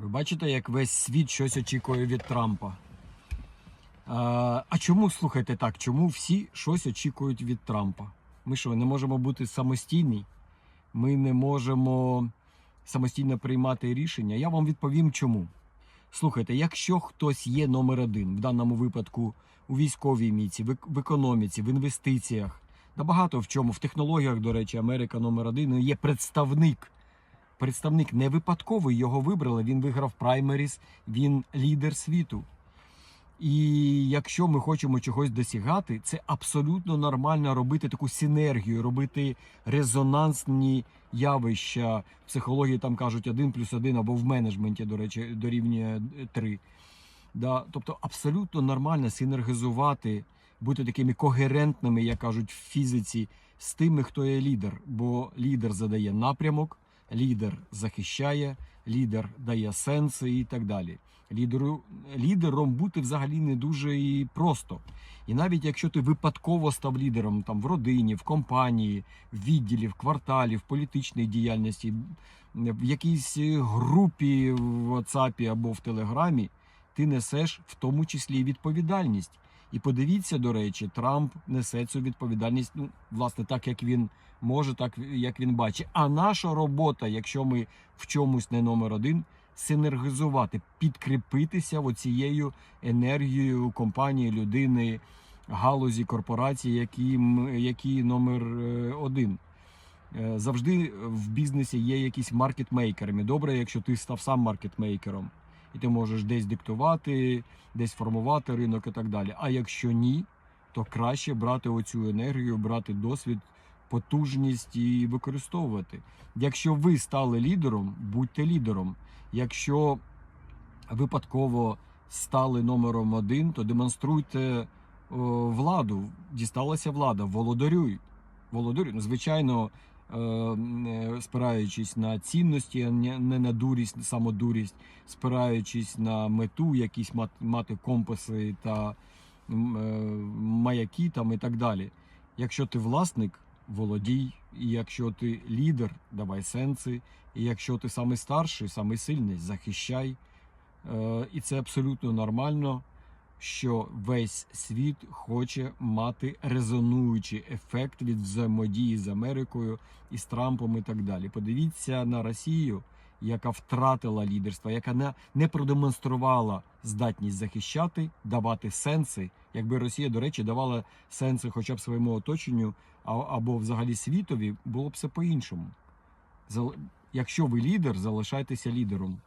Ви бачите, як весь світ щось очікує від Трампа. А, чому слухайте так? Чому всі щось очікують від Трампа? Ми що, не можемо бути самостійні? Ми не можемо самостійно приймати рішення? Я вам відповім чому. Слухайте, якщо хтось є номер один, в даному випадку у військовій міці, в економіці, в інвестиціях, да багато в чому, в технологіях, до речі, Америка номер один, є представник представник не випадковий, його вибрали. Він виграв праймеріс, він лідер світу. І якщо ми хочемо чогось досягати, це абсолютно нормально робити таку синергію, робити резонансні явища. В психології там кажуть 1 плюс 1 або в менеджменті, до речі, дорівнює 3. Да, тобто абсолютно нормально синергізувати, бути такими когерентними, як кажуть в фізиці, з тими, хто є лідер. Бо лідер задає напрямок, лідер захищає, лідер дає сенси і так далі. Лідеру, лідером бути взагалі не дуже і просто. І навіть якщо ти випадково став лідером там в родині, в компанії, в відділі, в кварталі, в політичній діяльності, в якійсь групі в WhatsApp або в Телеграмі, ти несеш в тому числі і відповідальність. І подивіться, до речі, Трамп несе цю відповідальність, ну, власне, так як він може, так як він бачить. А наша робота, якщо ми в чомусь не номер один, синергізувати, підкріпитися оцією енергією компанії, людини, галузі, корпорації, які, які номер е, один. Е, Завжди в бізнесі є якісь маркетмейкерами. Добре, якщо ти став сам маркетмейкером, і ти можеш десь диктувати, десь формувати ринок і так далі. А якщо ні, то краще брати оцю енергію, брати досвід, потужність і використовувати. Якщо ви стали лідером, будьте лідером. Якщо випадково стали номером один, то демонструйте о, владу. Дісталася влада, володарюй. Володарюй. Ну, звичайно, е, е, спираючись на цінності, а не на дурість, самодурість, спираючись на мету, якісь мати компаси та е, маяки там і так далі. Якщо ти власник, володій, і якщо ти лідер, давай сенси, і якщо ти самий старший, самий сильний, захищай. Е, І це абсолютно нормально, що весь світ хоче мати резонуючий ефект від взаємодії з Америкою і з Трампом і так далі. Подивіться на Росію, яка втратила лідерство, яка не, продемонструвала здатність захищати, давати сенси. Якби Росія, до речі, давала сенси хоча б своєму оточенню або взагалі світові, було б все по-іншому. Якщо ви лідер, залишайтеся лідером.